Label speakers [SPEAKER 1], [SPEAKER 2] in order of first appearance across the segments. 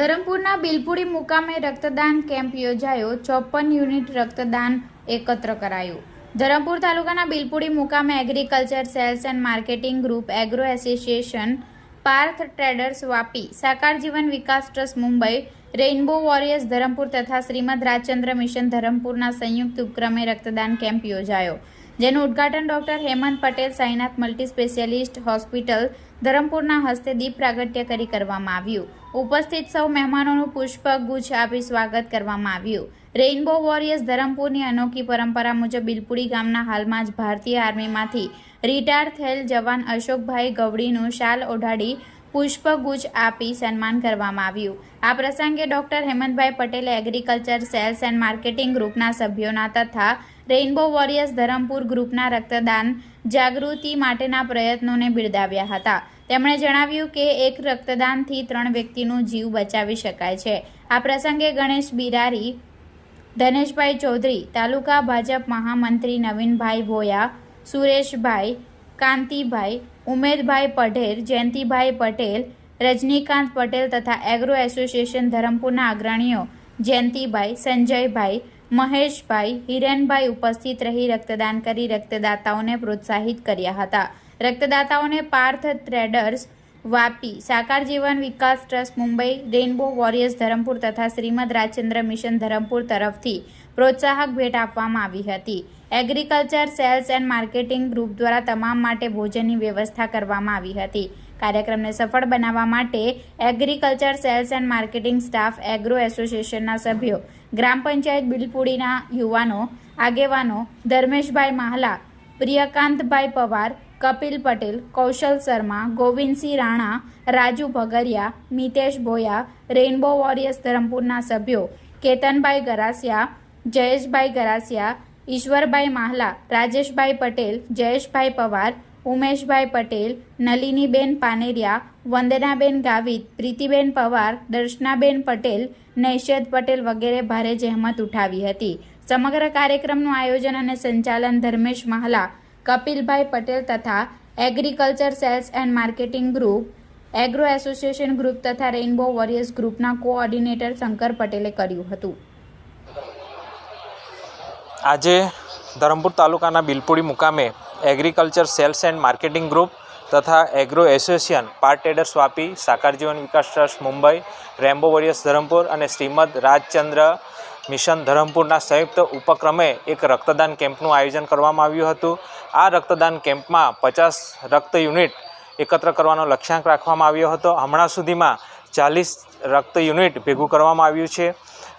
[SPEAKER 1] ધરમપુરના બિલપુડી મુકામે રક્તદાન કેમ્પ યોજાયો. ચોપન યુનિટ રક્તદાન એકત્ર કરાયું. ધરમપુર તાલુકાના બિલપુડી મુકામે agriculture, sales and marketing group agro association, Parth traders Vapi, Sakar Jivan Vikas trust Mumbai, rainbow warriors Dharampur તથા શ્રીમદ રાજચંદ્ર મિશન ધરમપુરના સંયુક્ત ઉપક્રમે રક્તદાન કેમ્પ યોજાયો. જેનું ઉદ્ઘાટન doctor Hemant Patel, Sainath multi specialist hospital ધરમપુરના હસ્તે દીપ પ્રાગટ્ય કરી કરવામાં આવ્યું. ઉપસ્થિત સૌ મહેમાનોનું પુષ્પગુચ્છ આપી સ્વાગત કરવામાં આવ્યું. રેઇનબો વોરિયર્સ ધરમપુરની અનોખી પરંપરા મુજબ બિલપુડી ગામના હાલમાં જ ભારતીય આર્મીમાંથી રિટાયર થયેલ જવાન અશોકભાઈ ગવડીનું શાલ ઓઢાડી પુષ્પગુચ્છ આપી સન્માન કરવામાં આવ્યું. આ પ્રસંગે ડોક્ટર હેમંતભાઈ પટેલે એગ્રીકલ્ચર સેલ્સ એન્ડ માર્કેટિંગ ગ્રુપના સભ્યોના તથા રેઇનબો વોરિયર્સ ધરમપુર ગ્રુપના રક્તદાન જાગૃતિ માટેના પ્રયત્નોને બિરદાવ્યા હતા. તેમણે જણાવ્યું કે એક રક્તદાનથી ત્રણ વ્યક્તિનું જીવ બચાવી શકાય છે. આ પ્રસંગે ગણેશ બિરારી, ધનેશભાઈ ચૌધરી, તાલુકા ભાજપ મહામંત્રી નવીનભાઈ ભોયા, સુરેશભાઈ કાંતિભાઈ, ઉમેદભાઈ પટેલ, જયંતિભાઈ પટેલ, રજનીકાંત પટેલ તથા એગ્રો એસોસિએશન ધરમપુરના અગ્રણીઓ જયંતિભાઈ, સંજયભાઈ, મહેશભાઈ, હિરેનભાઈ ઉપસ્થિત રહી રક્તદાન કરી રક્તદાતાઓને પ્રોત્સાહિત કર્યા હતા. રક્તદાતાઓને Parth traders Vapi, Sakar Jivan Vikas trust, Mumbai, rainbow warriors Dharampur તથા શ્રીમદ રાજચંદ્ર મિશન ધરમપુર તરફથી પ્રોત્સાહક ભેટ આપવામાં આવી હતી. Agriculture, sales and marketing group દ્વારા તમામ માટે ભોજનની વ્યવસ્થા કરવામાં આવી હતી. કાર્યક્રમને સફળ બનાવવા માટે agriculture, sales and marketing staff, agro એસોસિએશનના સભ્યો, ગ્રામ પંચાયત બિલપુડીના યુવાનો, આગેવાનો ધર્મેશભાઈ માહલા, પ્રિયકાંતભાઈ પવાર કપિલ પટેલ, કૌશલ શર્મા, ગોવિંદસિંહ રાણા, રાજુ ભગરિયા, મિતેશ ભોયા, રેઇનબો વોરિયર્સ ધરમપુરના સભ્યો, કેતનભાઈ ગરાસિયા, જયેશભાઈ ગરાસિયા, ઈશ્વરભાઈ માહલા, રાજેશભાઈ પટેલ, જયેશભાઈ પવાર, ઉમેશભાઈ પટેલ, નલિનીબેન પાનેરિયા, વંદનાબેન ગાવિત, પ્રીતિબેન પવાર, દર્શનાબેન પટેલ, નૈશેદ પટેલ વગેરે ભારે જહેમત ઉઠાવી હતી. સમગ્ર કાર્યક્રમનું આયોજન અને સંચાલન ધર્મેશ માહલા કપિલભાઈ પટેલ તથા agriculture sales and marketing group, agro association group તથા રેઇનબો વોરિયર્સ ગ્રુપના કોઓર્ડિનેટર શંકર પટેલે કર્યું હતું.
[SPEAKER 2] આજે ધરમપુર તાલુકાના બિલપુડી મુકામે agriculture sales and marketing group તથા agro association, Parth traders Vapi Sakar Jivan Vikas trust Mumbai rainbow warriors Dharampur અને શ્રીમદ રાજચંદ્ર મિશન ધરમપુરના સંયુક્ત ઉપક્રમે એક રક્તદાન કેમ્પનું આયોજન કરવામાં આવ્યું હતું. આ રક્તદાન કેમ્પમાં પચાસ રક્ત યુનિટ એકત્ર કરવાનો લક્ષ્યાંક રાખવામાં આવ્યો હતો. હમણાં સુધીમાં ચાલીસ રક્ત યુનિટ ભેગું કરવામાં આવ્યું છે.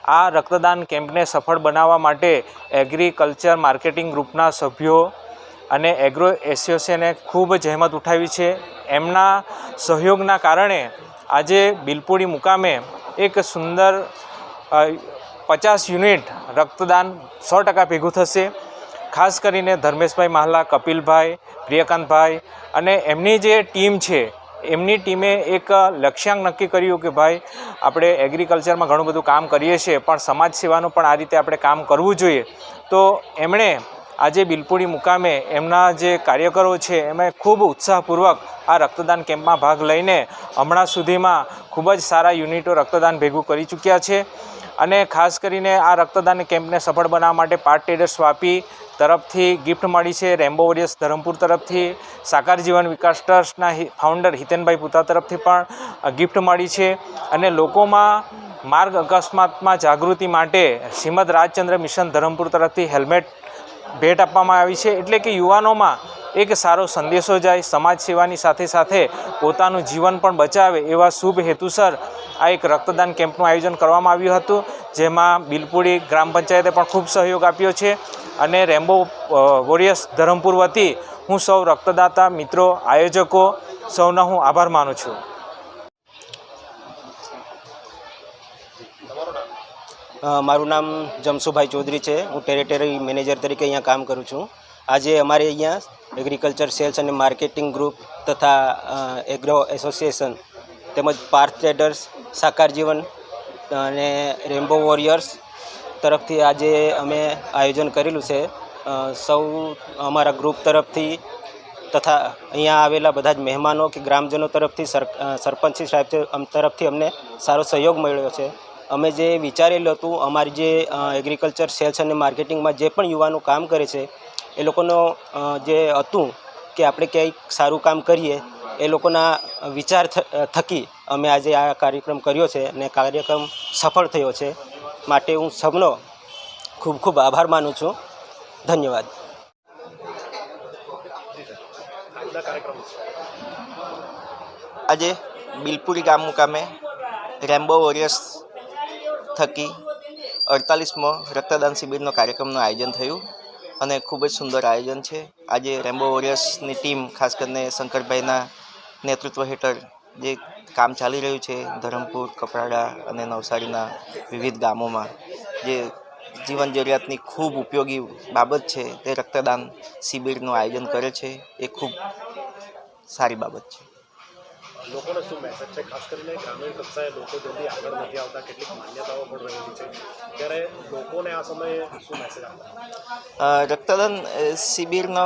[SPEAKER 2] આ રક્તદાન કેમ્પને સફળ બનાવવા માટે એગ્રીકલ્ચર માર્કેટિંગ ગ્રુપના સભ્યો અને એગ્રો એસોસિએશને ખૂબ જહેમત ઉઠાવી છે. એમના સહયોગના કારણે આજે બિલપુડી મુકામે એક સુંદર પચાસ યુનિટ રક્તદાન સો ટકા ભેગું થશે. ખાસ કરીને ધર્મેશભાઈ માહલા, કપિલભાઈ, પ્રિયકાંતભાઈ અને એમની જે ટીમ છે, એમની ટીમે એક લક્ષ્યાંક નક્કી કર્યું કે ભાઈ, આપણે એગ્રીકલ્ચરમાં ઘણું બધું કામ કરીએ છીએ, પણ સમાજ સેવાનું પણ આ રીતે આપણે કામ કરવું જોઈએ. તો એમણે આજે બિલપુડી મુકામે એમના જે કાર્યકરો છે, એમણે ખૂબ ઉત્સાહપૂર્વક આ રક્તદાન કેમ્પમાં ભાગ લઈને હમણાં સુધીમાં ખૂબ જ સારા યુનિટો રક્તદાન ભેગું કરી ચૂક્યા છે. અને ખાસ કરીને આ રક્તદાન કેમ્પને સફળ બનાવવા માટે પાર્ટ ટ્રેડર્સ વાપી તરફથી ગિફ્ટ મળી છે, રેમ્બો વોરિયર્સ ધરમપુર તરફથી, સાકાર જીવન વિકાસ ટ્રસ્ટના ફાઉન્ડર હિતેનભાઈ પુતા તરફથી પણ ગિફ્ટ મળી છે. અને લોકોમાં માર્ગ અકસ્માતમાં જાગૃતિ માટે શ્રીમદ રાજચંદ્ર મિશન ધરમપુર તરફથી હેલ્મેટ ભેટ આપવામાં આવી છે એટલે કે યુવાનોમાં એક સારો સંદેશો જાય, સમાજ સેવાની સાથે સાથે પોતાનું જીવન પણ બચાવે એવા શુભ હેતુસર આ એક રક્તદાન કેમ્પનું આયોજન કરવામાં આવ્યું હતું, જેમાં બિલપુડી ગ્રામ પંચાયતે પણ ખૂબ સહયોગ આપ્યો છે અને રેમ્બો વોરિયર્સ ધરમપુર વતી હું સૌ રક્તદાતા, મિત્રો, આયોજકો સૌનો હું આભાર માનું છું.
[SPEAKER 3] મારું નામ જમસુભાઈ ચૌધરી છે. હું ટેરેટરી મેનેજર તરીકે અહીંયા કામ કરું છું. આજે અમારે અહીંયા એગ્રીકલ્ચર સેલ્સ અને માર્કેટિંગ ગ્રુપ તથા એગ્રો એસોસિએશન તેમજ પાર્થ ટ્રેડર્સ સાકાર જીવન અને રેમ્બો વોરિયર્સ તરફથી આજે અમે આયોજન કરેલું છે. સૌ અમારા ગ્રુપ તરફથી તથા અહીંયા આવેલા બધા જ મહેમાનો કે ગ્રામજનો તરફથી સરપંચી સાહેબ તરફથી અમને સારો સહયોગ મળ્યો છે. અમે જે વિચારેલું હતું, અમારી જે એગ્રીકલ્ચર સેલ્સ અને માર્કેટિંગમાં જે પણ યુવાનો કામ કરે છે, એ લોકોનો જે હતું કે આપણે ક્યાંય સારું કામ કરીએ, એ લોકોના વિચાર થકી અમે આજે આ કાર્યક્રમ કર્યો છે અને કાર્યક્રમ સફળ થયો છે. માટે હું સૌનો ખૂબ ખૂબ આભાર માનું છું. ધન્યવાદ.
[SPEAKER 4] આજે બિલપુરી ગામ મુકામે રેમ્બો વોરિયર્સ થકી અડતાલીસમો રક્તદાન શિબિરનો કાર્યક્રમનું આયોજન થયું અને ખૂબ જ સુંદર આયોજન છે. આજે રેમ્બો વોરિયર્સની ટીમ, ખાસ કરીને શંકરભાઈના નેતૃત્વ હેઠળ જે કામ ચાલી રહ્યું છે, ધરમપુર, કપરાડા અને નવસારીના વિવિધ ગામોમાં, જે જીવન જરૂરિયાતની ખૂબ ઉપયોગી બાબત છે, તે રક્તદાન શિબિરનું આયોજન કરે છે, એ ખૂબ સારી બાબત છે.
[SPEAKER 5] લોકોને શું મેસેજ છે? ખાસ કરીને ગ્રામીણ કક્ષાએ લોકો જલ્દી આગળ નથી આવતા, કેટલીક માન્યતાઓ પણ રહેલી છે. ત્યારે લોકોને આ સમયે શું મેસેજ આપતા?
[SPEAKER 4] રક્તદાન શિબિરનો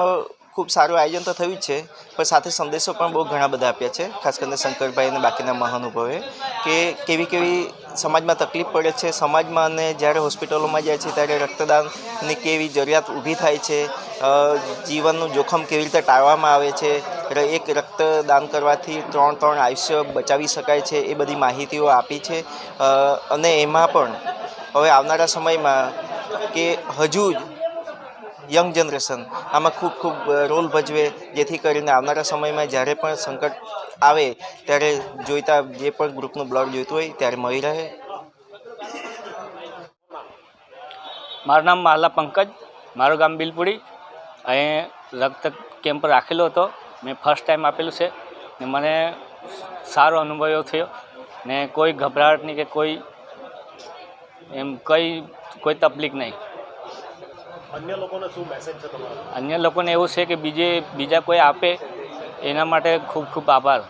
[SPEAKER 4] ખૂબ સારું આયોજન તો થયું જ છે, પણ સાથે સંદેશો પણ બહુ ઘણા બધા આપ્યા છે, ખાસ કરીને શંકરભાઈ અને બાકીના મહાનુભાવે, કે કેવી કેવી સમાજમાં તકલીફ પડે છે. સમાજમાં અને જ્યારે હોસ્પિટલોમાં જાય છે, ત્યારે રક્તદાનની કેવી જરૂરિયાત ઊભી થાય છે જીવનનું જોખમ કેવી રીતે ટાળવામાં આવે છે એક રક્તદાન કરવાથી ત્રણ ત્રણ આયુષ્ય બચાવી શકાય છે એ બધી માહિતીઓ આપી છે. અને એમાં પણ હવે આવનારા સમયમાં કે હજુ યંગ જનરેશન આમાં ખૂબ ખૂબ રોલ ભજવે, જેથી કરીને આવનારા સમયમાં જ્યારે પણ સંકટ આવે, ત્યારે જોઈતા જે પણ ગ્રુપનું બ્લડ જોઈતું હોય ત્યારે મળી રહે.
[SPEAKER 6] મારું નામ માલા પંકજ, મારું ગામ બિલપુડી. અહીં રક્ત કેમ્પ રાખેલો હતો. મેં ફર્સ્ટ ટાઈમ આપેલું છે ને મને સારો અનુભવ થયો ને કોઈ ગભરાટની નહીં કે કોઈ એમ કઈ કોઈ તકલીફ નહીં.
[SPEAKER 5] અન્ય લોકોને શું મેસેજ છે તમારો?
[SPEAKER 6] અન્ય લોકોને એવું છે કે બીજે બીજા કોઈ આપે એના માટે ખૂબ ખૂબ આભાર.